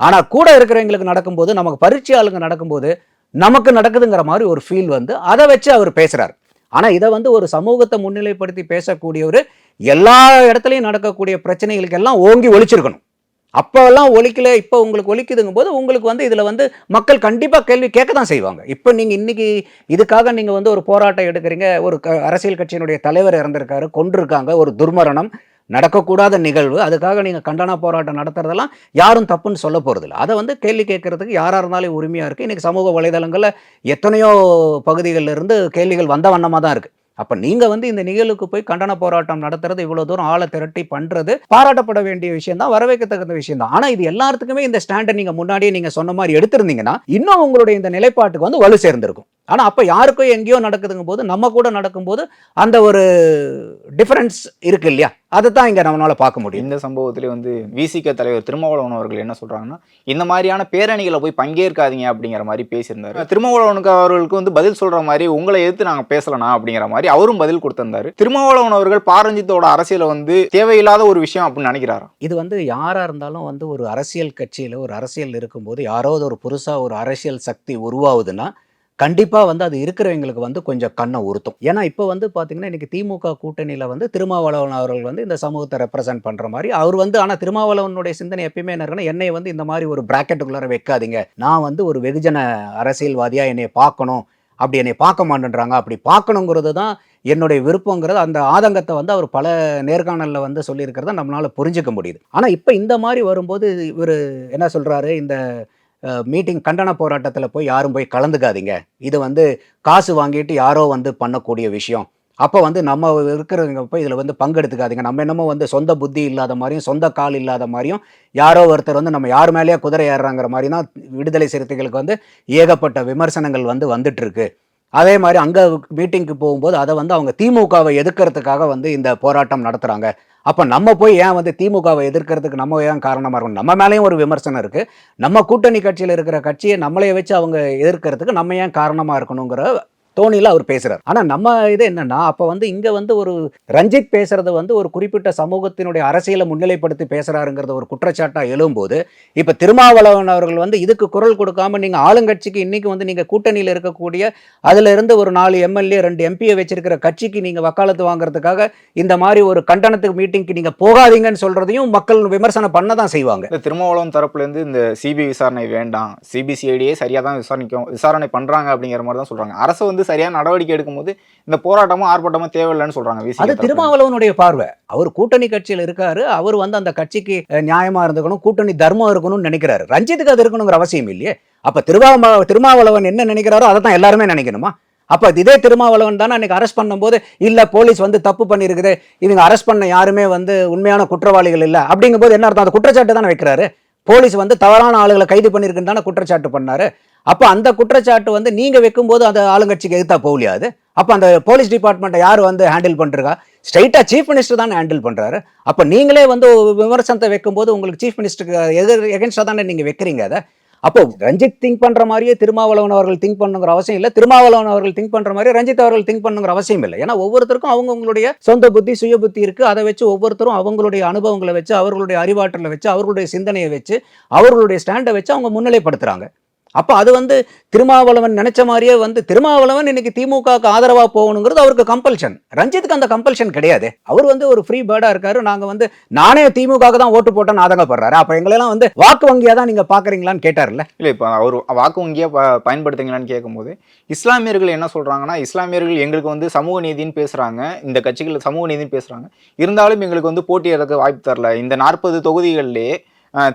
ஆனால் கூட இருக்கிறவங்களுக்கு நடக்கும்போது நமக்கு பரீட்சை ஆளுங்க நடக்கும்போது நமக்கு நடக்குதுங்கிற மாதிரி ஒரு ஃபீல் வந்து அதை வச்சு அவர் பேசுகிறார் ஆனால் இதை வந்து ஒரு சமூகத்தை முன்னிலைப்படுத்தி பேசக்கூடியவர் எல்லா இடத்துலையும் நடக்கக்கூடிய பிரச்சனைகளுக்கு எல்லாம் ஓங்கி ஒழிச்சிருக்கணும். அப்போல்லாம் ஒழிக்கல இப்போ உங்களுக்கு ஒழிக்குதுங்கும் போது உங்களுக்கு வந்து இதில் வந்து மக்கள் கண்டிப்பாக கேள்வி கேட்க தான் செய்வாங்க. இப்போ நீங்கள் இன்றைக்கி இதுக்காக நீங்கள் வந்து ஒரு போராட்டம் எடுக்கிறீங்க ஒரு க அரசியல் கட்சியினுடைய தலைவர் இறந்திருக்காரு கொண்டிருக்காங்க ஒரு துர்மரணம். நடக்கக்கூடாத நிகழ்வு அதுக்காக நீங்கள் கண்டன போராட்டம் நடத்துறதெல்லாம் யாரும் தப்புன்னு சொல்ல போகிறதில்ல அதை வந்து கேள்வி கேட்கறதுக்கு யாராக இருந்தாலும் உரிமையாக இருக்குது இன்றைக்கி சமூக வலைதளங்களில் எத்தனையோ பகுதிகளில் இருந்து கேள்விகள் வந்த வண்ணமாக தான் இருக்குது அப்போ நீங்கள் வந்து இந்த நிகழ்வுக்கு போய் கண்டன போராட்டம் நடத்துறது இவ்வளோ தூரம் ஆளை திரட்டி பண்ணுறது பாராட்டப்பட வேண்டிய விஷயம் தான் வரவேற்கத்தகுந்த விஷயம் தான். ஆனால் இது எல்லாத்துக்குமே இந்த ஸ்டாண்டை நீங்கள் முன்னாடியே நீங்கள் சொன்ன மாதிரி எடுத்திருந்தீங்கன்னா இன்னும் உங்களுடைய இந்த நிலைப்பாட்டுக்கு வந்து வலு சேர்ந்திருக்கும். ஆனால் அப்போ யாருக்கோ எங்கேயோ நடக்குதுங்கும் போது நம்ம கூட நடக்கும்போது அந்த ஒரு டிஃப்ரென்ஸ் இருக்கு இல்லையா? அதை தான் இங்க நம்மளால பார்க்க முடியும். இந்த சம்பவத்திலே வந்து விசிக தலைவர் திருமாவளவன் அவர்கள் என்ன சொல்றாங்கன்னா இந்த மாதிரியான பேரணிகளை போய் பங்கேற்காதீங்க அப்படிங்கிற மாதிரி பேசியிருந்தாரு. திருமாவளவனுக்கு அவர்களுக்கு வந்து பதில் சொல்ற மாதிரி உங்களை எதிர்த்து நாங்க பேசலனா அப்படிங்கிற மாதிரி அவரும் பதில் கொடுத்திருந்தாரு. திருமாவளவன் அவர்கள் பாரஞ்சித்தோட அரசியலை வந்து தேவையில்லாத ஒரு விஷயம் அப்படின்னு நினைக்கிறாரா? இது வந்து யாரா இருந்தாலும் வந்து ஒரு அரசியல் கட்சியில ஒரு அரசியல் இருக்கும்போது யாராவது ஒரு புதுசா ஒரு அரசியல் சக்தி உருவாகுதுன்னா கண்டிப்பாக வந்து அது இருக்கிறவங்களுக்கு வந்து கொஞ்சம் கண்ணை உறுத்தும். ஏன்னா இப்போ வந்து பார்த்தீங்கன்னா இன்னைக்கு திமுக கூட்டணியில் வந்து திருமாவளவன் அவர்கள் வந்து இந்த சமூகத்தை ரெப்ரசென்ட் பண்ணுற மாதிரி அவர் வந்து ஆனால் திருமாவளவனுடைய சிந்தனை எப்பயுமே என்ன இருக்குன்னா என்னை வந்து இந்த மாதிரி ஒரு பிராக்கெட்டுக்குள்ளார வைக்காதீங்க. நான் வந்து ஒரு வெகுஜன அரசியல்வாதியாக என்னை பார்க்கணும். அப்படி என்னை பார்க்க மாட்டேன்றாங்க. அப்படி பார்க்கணுங்கிறது தான் என்னுடைய விருப்பங்கிறது. அந்த ஆதங்கத்தை வந்து அவர் பல நேர்காணலில் வந்து சொல்லியிருக்கிறத நம்மளால் புரிஞ்சுக்க முடியுது. ஆனால் இப்போ இந்த மாதிரி வரும்போது இவர் என்ன சொல்கிறாரு இந்த மீட்டிங் கண்டன போராட்டத்தில் போய் யாரும் போய் கலந்துக்காதீங்க. இது வந்து காசு வாங்கிட்டு யாரோ வந்து பண்ணக்கூடிய விஷயம். அப்போ வந்து நம்ம இருக்கிறவங்க போய் இதில் வந்து பங்கெடுத்துக்காதீங்க. நம்ம என்னமோ வந்து சொந்த புத்தி இல்லாத மாதிரியும் சொந்த கால் இல்லாத மாதிரியும் யாரோ ஒருத்தர் வந்து நம்ம யார் மேலேயே குதிரை ஏறுறாங்கிற மாதிரி தான் விடுதலை சிறுத்தைகளுக்கு வந்து ஏகப்பட்ட விமர்சனங்கள் வந்து வந்துட்டுருக்கு. அதே மாதிரி அங்கே மீட்டிங்க்கு போகும்போது அதை வந்து அவங்க திமுகவை எதிர்க்கிறதுக்காக வந்து இந்த போராட்டம் நடத்துகிறாங்க அப்போ நம்ம போய் ஏன் வந்து திமுகவை எதிர்க்கிறதுக்கு நம்ம ஏன் காரணமாக இருக்கணும்? நம்ம மேலேயும் ஒரு விமர்சனம் இருக்குது நம்ம கூட்டணி கட்சியில் இருக்கிற கட்சியை நம்மளே வச்சு அவங்க எதிர்க்கிறதுக்கு நம்ம ஏன் காரணமாக இருக்கணுங்கிற தோணியில் அவர் பேசுகிறார் ஆனால் நம்ம இது என்னன்னா அப்போ வந்து இங்கே வந்து ஒரு ரஞ்சித் பேசுறது வந்து ஒரு குறிப்பிட்ட சமூகத்தினுடைய அரசியலை முன்னிலைப்படுத்தி பேசுகிறாருங்கிறத ஒரு குற்றச்சாட்டாக எழும்போது இப்போ திருமாவளவன் அவர்கள் வந்து இதுக்கு குரல் கொடுக்காம நீங்கள் ஆளுங்கட்சிக்கு இன்றைக்கி வந்து நீங்கள் கூட்டணியில் இருக்கக்கூடிய அதிலிருந்து ஒரு நாலு எம்எல்ஏ ரெண்டு எம்பியை வச்சிருக்கிற கட்சிக்கு நீங்கள் வக்காலத்து வாங்குறதுக்காக இந்த மாதிரி ஒரு கண்டனத்துக்கு மீட்டிங்க்கு நீங்கள் போகாதீங்கன்னு சொல்கிறதையும் மக்கள் விமர்சனம் பண்ண தான் செய்வாங்க. இந்த திருமாவளவன் தரப்புலேருந்து இந்த சிபிஐ விசாரணை வேண்டாம். சிபிசிஐடியே சரியாக தான் விசாரணைக்கும் விசாரணை பண்ணுறாங்க அப்படிங்கிற மாதிரி தான் சொல்கிறாங்க அரசு வந்து சரியான நடவடிக்கை எடுக்கும்போது இந்த போராட்டமும் ஆர்ப்பாட்டமும் தேவையில்லைன்னு சொல்றாங்க அது திருமாவளவனுடைய பார்வை. அவர் கூட்டணி கட்சியில் இருக்காரு. அவர் வந்து அந்த கட்சிக்கு நியாயமா இருந்துக்கணும் கூட்டணி தர்மம் இருக்கணும்னு நினைக்கிறாரு. ரஞ்சித்துக்கு அது இருக்கணுங்கிற அவசியம் இல்லையே. அப்ப திருமாவ திருமாவளவன் என்ன நினைக்கிறாரோ அதை தான் எல்லாருமே நினைக்கணுமா? அப்ப இதே திருமாவளவன் தானே அன்னைக்கு அரெஸ்ட் பண்ணும்போது இல்ல போலீஸ் வந்து தப்பு பண்ணியிருக்குது இவங்க அரெஸ்ட் பண்ண யாருமே வந்து உண்மையான குற்றவாளிகள் இல்ல. அப்படிங்கும்போது என்ன அர்த்தம்? அந்த குற்றச்சாட்டு தானே வைக்கிறாரு. போலீஸ் வந்து தவறான ஆளுகளை கைது பண்ணியிருக்குன்னு தானே குற்றச்சாட்டு பண்ணாரு. அப்போ அந்த குற்றச்சாட்டு வந்து நீங்கள் வைக்கும்போது அந்த ஆளுங்கட்சிக்கு எதிர்த்தா போகலையா அது அந்த போலீஸ் டிபார்ட்மெண்ட்டை யார் வந்து ஹேண்டில் பண்ணுறா ஸ்ட்ரைட்டாக சீஃப் மினிஸ்டர் தானே ஹேண்டில் பண்ணுறாரு அப்போ நீங்களே வந்து விமர்சனத்தை வைக்கும்போது உங்களுக்கு சீஃப் மினிஸ்டருக்கு எதிர் எகென்ஸ்டாக தானே நீங்கள் வைக்கிறீங்க அதை? அப்போ ரஞ்சித் திங்க் பண்ற மாதிரியே திருமாவளவன் அவர்கள் திங்க் பண்ணுங்கிற அவசியம் இல்லை. திருமாவளவன் அவர்கள் திங்க் பண்ற மாதிரி ரஞ்சித் அவர்கள் திங்க் பண்ணுங்கிற அவசியம் இல்லை. ஏன்னா ஒவ்வொருத்தருக்கும் அவங்கவுங்களுடைய சொந்த புத்தி சுய புத்தி இருக்கு. அதை வச்சு ஒவ்வொருத்தரும் அவங்களுடைய அனுபவங்களை வச்சு அவர்களுடைய அறிவாற்றலை வச்சு அவர்களுடைய சிந்தனையை வச்சு அவர்களுடைய ஸ்டாண்டை வச்சு அவங்க முன்னிலைப்படுத்துறாங்க. அப்போ அது வந்து திருமாவளவன் நினைச்ச மாதிரியே வந்து திருமாவளவன் இன்னைக்கு திமுகவுக்கு ஆதரவாக போகணுங்கிறது அவருக்கு கம்பல்ஷன் ரஞ்சித்துக்கு அந்த கம்பல்ஷன் கிடையாது. அவர் வந்து ஒரு ஃப்ரீ பேர்டாக இருக்காரு. நாங்கள் வந்து நானே திமுகவுக்கு தான் ஓட்டு போட்டேன்னு ஆதங்கப்படுறாரு. அப்போ எங்களெல்லாம் வந்து வாக்கு வங்கியாக தான் நீங்கள் பார்க்குறீங்களான்னு கேட்டார்ல இல்லை இப்போ அவர் வாக்கு வங்கியாக ப பயன்படுத்துங்களான்னு கேட்கும்போது இஸ்லாமியர்கள் என்ன சொல்கிறாங்கன்னா இஸ்லாமியர்கள் எங்களுக்கு வந்து சமூக நீதின்னு பேசுகிறாங்க இந்த கட்சிகள் சமூக நீதினு பேசுகிறாங்க இருந்தாலும் எங்களுக்கு வந்து போட்டியிடறதுக்கு வாய்ப்பு தரல. இந்த நாற்பது தொகுதிகளிலே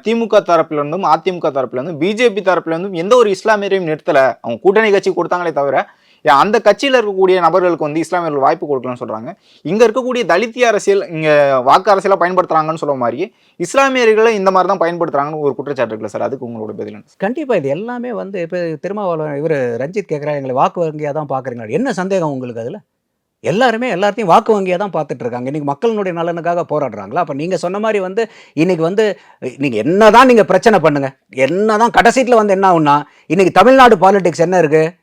திமுக தரப்புல இருந்தும் அதிமுக தரப்புலருந்தும் பிஜேபி தரப்புலேருந்தும் எந்த ஒரு இஸ்லாமியரையும் நிறுத்தலை. அவங்க கூட்டணி கட்சி கொடுத்தாங்களே தவிர அந்த கட்சியில் இருக்கக்கூடிய நபர்களுக்கு வந்து இஸ்லாமியர்கள் வாய்ப்பு கொடுக்கலன்னு சொல்கிறாங்க இங்கே இருக்கக்கூடிய தலித்திய அரசியல் இங்கே வாக்கு அரசியலாக பயன்படுத்துகிறாங்கன்னு சொல்ல மாதிரி இஸ்லாமியர்களை இந்த மாதிரி தான் பயன்படுத்துகிறாங்கன்னு ஒரு குற்றச்சாட்டு இருக்குல்ல சார்? அதுக்கு உங்களோட பதில் கண்டிப்பாக இது எல்லாமே வந்து இப்போ திருமாவளவன் இவர் ரஞ்சித் கேட்குறா எங்களை வாக்கு வங்கியாக தான் பார்க்குறீங்களா என்ன சந்தேகம் உங்களுக்கு அதில்? எல்லாருமே எல்லாத்தையும் வாக்கு வங்கியாக தான் பார்த்துட்டு இருக்காங்க இன்னைக்கு மக்களுடைய நலனுக்காக போராடுறாங்களா? அப்போ நீங்கள் சொன்ன மாதிரி வந்து இன்னைக்கு வந்து இன்றைக்கி என்ன தான் நீங்கள் பிரச்சனை பண்ணுங்க. என்னதான் கடைசீட்டில் வந்து என்ன ஆகும்னா இன்னைக்கு தமிழ்நாடு பாலிடிக்ஸ் என்ன இருக்குது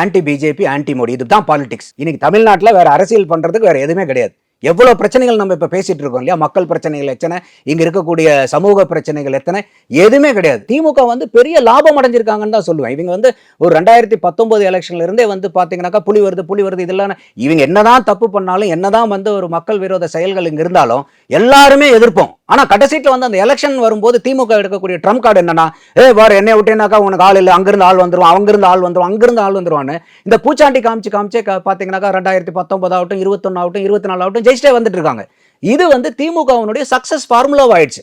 ஆன்டி பிஜேபி ஆன்டி மோடி இதுதான் பாலிடிக்ஸ் இன்னைக்கு தமிழ்நாட்டில் வேறு அரசியல் பண்ணுறதுக்கு வேறு எதுவுமே கிடையாது. எவ்வளோ பிரச்சனைகள் நம்ம இப்போ பேசிகிட்டு இருக்கோம் இல்லையா? மக்கள் பிரச்சனைகள் எத்தனை? இங்கே இருக்கக்கூடிய சமூக பிரச்சனைகள் எத்தனை? எதுவுமே கிடையாது. திமுக வந்து பெரிய லாபம் அடைஞ்சிருக்காங்கன்னு தான் சொல்லுவேன். இவங்க வந்து ஒரு ரெண்டாயிரத்தி பத்தொம்போது எலெக்ஷன்ல இருந்தே வந்து பார்த்தீங்கன்னாக்கா புலி வருது புலி வருது இதெல்லாம். இவங்க என்னதான் தப்பு பண்ணாலும் என்னதான் வந்து ஒரு மக்கள் விரோத செயல்கள் இங்கே இருந்தாலும் எல்லாருமே எதிர்ப்போம். ஆனால் கடைசீட்டில் வந்து அந்த எலெக்ஷன் வரும்போது திமுக எடுக்கக்கூடிய ட்ரம் கார்டு என்னன்னா ஏ வாரு என்னை விட்டேனாக்கா உனக்கு ஆள் இல்லை. அங்கிருந்து ஆள் வந்துடும் அங்கிருந்து ஆள் வந்துடும் அங்கிருந்து ஆள் வந்துருவான்னு. இந்த பூச்சாண்டி காமிச்சு காமிச்சே பார்த்தீங்கன்னாக்கா ரெண்டாயிரத்தி பத்தொன்பது ஆகட்டும் இருபத்தொன்னு ஆகட்டும் இருபத்தி நாலு ஆகட்டும் ஜெயிச்சிட்டே வந்துட்டு இருக்காங்க. இது வந்து திமுகவினுடைய சக்சஸ் ஃபார்முலாவாயிடுச்சு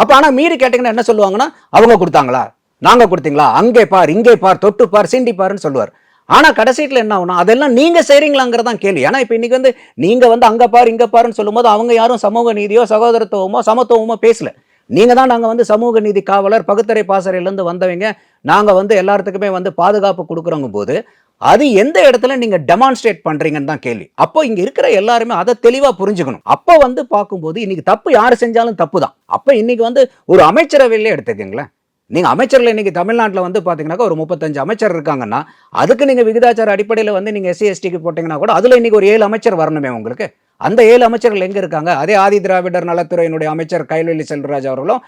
அப்போ ஆனால் மீறி கேட்டிங்கன்னா என்ன சொல்லுவாங்கன்னா அவங்க கொடுத்தாங்களா? நாங்கள் கொடுத்தீங்களா? அங்கே பார் இங்கே பார் தொட்டு பார் சீண்டி பாருன்னு சொல்லுவார். ஆனால் கடைசீட்டில் என்ன ஆகும்னா அதெல்லாம் நீங்கள் செய்கிறீங்களாங்கிறது தான் கேள்வி. ஏன்னா இப்போ இன்றைக்கி வந்து நீங்கள் வந்து அங்கே பாரு இங்கே பாருன்னு சொல்லும்போது அவங்க யாரும் சமூக நீதியோ சகோதரத்துவமோ சமத்துவமோ பேசலை. நீங்கள் தான் நாங்கள் வந்து சமூக நீதி காவலர் பகுத்தறை பாசறையிலேருந்து வந்தவங்க. நாங்கள் வந்து எல்லாத்துக்குமே வந்து பாதுகாப்பு கொடுக்குறோங்க போது அது எந்த இடத்துல நீங்கள் டெமான்ஸ்ட்ரேட் பண்ணுறீங்கன்னு தான் கேள்வி. அப்போ இங்கே இருக்கிற எல்லாருமே அதை தெளிவாக புரிஞ்சுக்கணும். அப்போ வந்து பார்க்கும்போது இன்றைக்கி தப்பு யார் செஞ்சாலும் தப்பு தான். அப்போ இன்றைக்கி வந்து ஒரு அமைச்சரவையிலே எடுத்துக்கங்களேன். நீங்க அமைச்சர்கள் இன்னைக்கு தமிழ்நாட்டில் வந்து பார்த்தீங்கன்னாக்கா ஒரு முப்பத்தஞ்சு அமைச்சர் இருக்காங்கன்னா அதுக்கு நீங்க விகிதாச்சார அடிப்படையில் வந்து நீங்க எஸ்சி எஸ்டிக்கு போட்டீங்கன்னா கூட அதுல இன்னைக்கு ஒரு ஏழு அமைச்சர் வரணுமே உங்களுக்கு. அந்த ஏழு அமைச்சர்கள் எங்க இருக்காங்க? அதே ஆதி திராவிடர் நலத்துறையினுடைய அமைச்சர் கைல்வெளி செல்வராஜ் அவர்களும்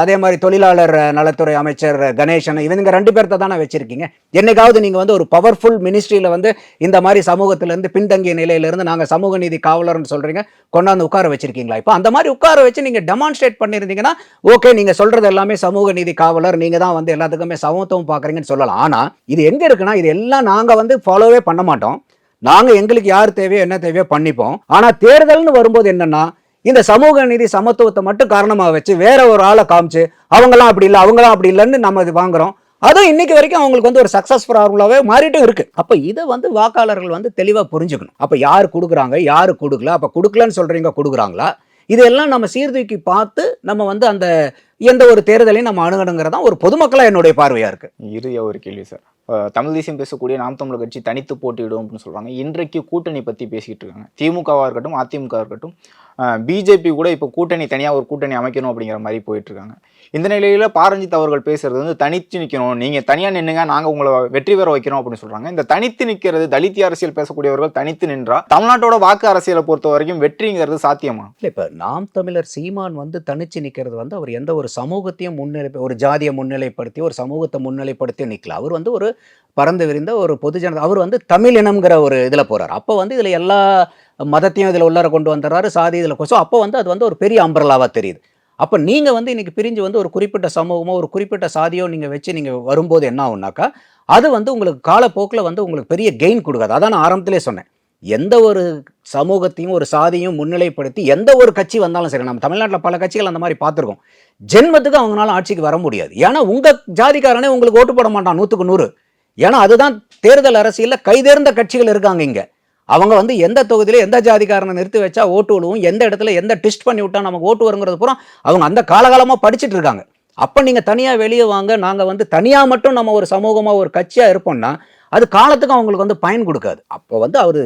அதே மாதிரி தொழிலாளர் நலத்துறை அமைச்சர் கணேசன் இவங்க ரெண்டு பேர்த்த தானே வச்சிருக்கீங்க. என்னைக்காவது நீங்க வந்து ஒரு பவர்ஃபுல் மினிஸ்ட்ரியில் வந்து இந்த மாதிரி சமூகத்துல இருந்து பின்தங்கிய நிலையில இருந்து நாங்க சமூக நீதி காவலர்னு சொல்றீங்க கொண்டாந்து உட்கார வச்சிருக்கீங்களா? இப்போ அந்த மாதிரி உட்கார வச்சு நீங்க டெமான்ஸ்ட்ரேட் பண்ணியிருந்தீங்கன்னா ஓகே நீங்க சொல்றது எல்லாமே சமூக நீதி காவலர் நீங்க தான் வந்து எல்லாத்துக்குமே சமத்துவம் பாக்குறீங்கன்னு சொல்லலாம். ஆனா இது எங்க இருக்குன்னா இது எல்லாம் நாங்க வந்து ஃபாலோவே பண்ண மாட்டோம். நாங்க எங்களுக்கு யார் தேவையோ என்ன தேவையோ பண்ணிப்போம். ஆனா தேர்தல்னு வரும்போது என்னன்னா இந்த சமூக நீதி சமத்துவத்தை மட்டும் காரணமா வச்சு வேற ஒரு ஆளை காமிச்சு அவங்களாம் அப்படி இல்லை அவங்களாம் அப்படி இல்லைன்னு நம்ம இது வாங்குறோம். அதுவும் இன்னைக்கு வரைக்கும் அவங்களுக்கு வந்து ஒரு சக்சஸ் ஃபார்முலாவே மாறிட்டும் இருக்கு. அப்ப இதை வந்து வாக்காளர்கள் வந்து தெளிவா புரிஞ்சுக்கணும். அப்ப யார் கொடுக்குறாங்க யாரு கொடுக்கல? அப்ப கொடுக்கலன்னு சொல்றீங்க கொடுக்குறாங்களா? இதெல்லாம் நம்ம சீர்தூக்கி பார்த்து நம்ம வந்து அந்த எந்த ஒரு தேர்தலையும் நம்ம அணுகணுங்கிறதான் ஒரு பொதுமக்களா என்னுடைய பார்வையா இருக்கு. இறுதியாக ஒரு கேள்வி சார். தமிழ் தேசியம் பேசக்கூடிய நாம் தமிழர் கட்சி தனித்து போட்டியிடும் அப்படின்னு சொல்கிறாங்க இன்றைக்கு கூட்டணி பற்றி பேசிக்கிட்டு இருக்காங்க. திமுகவாக இருக்கட்டும் அதிமுக இருக்கட்டும் பிஜேபி கூட இப்போ கூட்டணி தனியாக ஒரு கூட்டணி அமைக்கணும் அப்படிங்கிற மாதிரி போயிட்டுருக்காங்க இந்த நிலையில் பாரஞ்சித் அவர்கள் பேசுகிறது வந்து தனித்து நிற்கணும் நீங்கள் தனியாக நின்றுங்க நாங்கள் உங்களை வெற்றி பெற வைக்கிறோம் அப்படின்னு சொல்கிறாங்க இந்த தனித்து நிற்கிறது தலித்திய அரசியல் பேசக்கூடியவர்கள் தனித்து நின்றா தமிழ்நாட்டோட வாக்கு அரசியலை பொறுத்த வரைக்கும் வெற்றிங்கிறது சாத்தியமா? இல்லை இப்போ நாம் தமிழர் சீமான் வந்து தனித்து நிற்கிறது வந்து அவர் எந்த ஒரு சமூகத்தையும் முன்னிலை ஒரு ஜாதியை முன்னிலைப்படுத்தி ஒரு சமூகத்தை முன்னிலைப்படுத்தி நிற்கல அவர் வந்து ஒரு பறந்து விரிந்த ஒரு பொது ஜனதா அவர் வந்து தமிழ் இனம்ங்கிற ஒரு இதில் போகிறார் அப்போ வந்து இதில் எல்லா மதத்தையும் இதில் உள்ளார கொண்டு வந்துடுறாரு சாதி இதில் கொசோ அப்போ வந்து அது வந்து ஒரு பெரிய அம்பரலாவாக தெரியுது. அப்போ நீங்கள் வந்து இன்றைக்கி பிரிஞ்சு வந்து ஒரு குறிப்பிட்ட சமூகமோ ஒரு குறிப்பிட்ட சாதியோ நீங்கள் வச்சு நீங்கள் வரும்போது என்ன ஆகும்னாக்கா அது வந்து உங்களுக்கு காலப்போக்கில் வந்து உங்களுக்கு பெரிய கெயின் கொடுக்காது. அதான் நான் ஆரம்பத்திலே சொன்னேன். எந்த ஒரு சமூகத்தையும் ஒரு சாதியும் முன்னிலைப்படுத்தி எந்த ஒரு கட்சி வந்தாலும் சரி நம்ம தமிழ்நாட்டில் பல கட்சிகள் அந்த மாதிரி பார்த்துருக்கோம். ஜென்மத்துக்கு அவங்களால ஆட்சிக்கு வர முடியாது. ஏன்னா உங்கள் ஜாதிக்காரனே உங்களுக்கு ஓட்டு போட மாட்டான் நூற்றுக்கு நூறு. ஏன்னா அதுதான் தேர்தல் அரசியலில் கைதேர்ந்த கட்சிகள் இருக்காங்க இங்கே. அவங்க வந்து எந்த தொகுதியில் எந்த ஜாதிக்காரனை நிறுத்தி வச்சா ஓட்டு விழுவும் எந்த இடத்துல எந்த டிஸ்ட் பண்ணி விட்டா நமக்கு ஓட்டு வருங்கிறது பூரா அவங்க அந்த காலகாலமாக படிச்சுட்டு இருக்காங்க. அப்போ நீங்கள் தனியாக வெளியே வாங்க நாங்கள் வந்து தனியாக மட்டும் நம்ம ஒரு சமூகமாக ஒரு கட்சியாக இருப்போம்னா அது காலத்துக்கு அவங்களுக்கு வந்து பயன் கொடுக்காது. அப்போ வந்து அவரு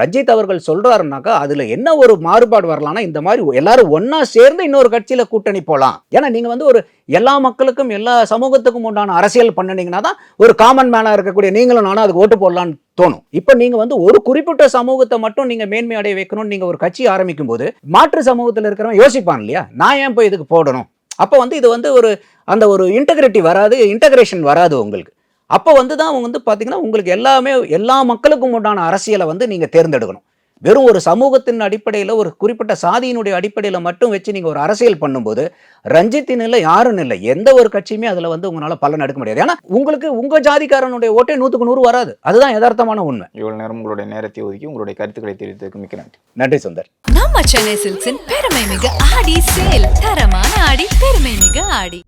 ரஞ்சித் அவர்கள் சொல்றாருனாக்கா அதுல என்ன ஒரு மாறுபாடு வரலாம்னா இந்த மாதிரி எல்லாரும் ஒன்னா சேர்ந்து இன்னொரு கட்சியில கூட்டணி போலாம். ஏன்னா நீங்க வந்து ஒரு எல்லா மக்களுக்கும் எல்லா சமூகத்துக்கும் உண்டான அரசியல் பண்ணினீங்கன்னா தான் ஒரு காமன் மேனா இருக்கக்கூடிய நீங்களும் நானும் அதுக்கு ஓட்டு போடலான்னு தோணும். இப்போ நீங்க வந்து ஒரு குறிப்பிட்ட சமூகத்தை மட்டும் நீங்க மேன்மை அடைய வைக்கணும்னு நீங்க ஒரு கட்சி ஆரம்பிக்கும் போது மாற்று சமூகத்தில் இருக்கிறவன் யோசிப்பான் இல்லையா? நான் ஏன் போய் இதுக்கு போடணும்? அப்போ வந்து இது வந்து ஒரு அந்த ஒரு இன்டெகிரிட்டி வராது இன்டகிரேஷன் வராது உங்களுக்கு. அப்போ வந்து தான் அவங்க வந்து பார்த்தீங்கன்னா உங்களுக்கு எல்லாமே எல்லா மக்களுக்கும் உண்டான அரசியலை வந்து நீங்கள் தேர்ந்தெடுக்கணும். வெறும் ஒரு சமூகத்தின் அடிப்படையில் ஒரு குறிப்பிட்ட சாதியினுடைய அடிப்படையில் மட்டும் வச்சு நீங்கள் ஒரு அரசியல் பண்ணும்போது ரஞ்சித்தின் இல்லை யாரும் இல்லை. எந்த ஒரு கட்சியுமே அதில் வந்து உங்களால் பலன் எடுக்க முடியாது. ஏன்னா உங்களுக்கு உங்கள் ஜாதிக்காரனுடைய ஓட்டே நூற்றுக்கு நூறு வராது. அதுதான் யதார்த்தமான உண்மை. இவ்வளவு நேரம் உங்களுடைய நேரத்தை ஒதுக்கி உங்களுடைய கருத்துக்களை தெரிவித்ததுக்கு மிக்க நன்றி. நன்றி சுந்தர். நம்ம சென்னை சில்க்ஸின் பெருமை மிகு ஆடி சேல் தரமான ஆடி பெருமை மிகு ஆடி.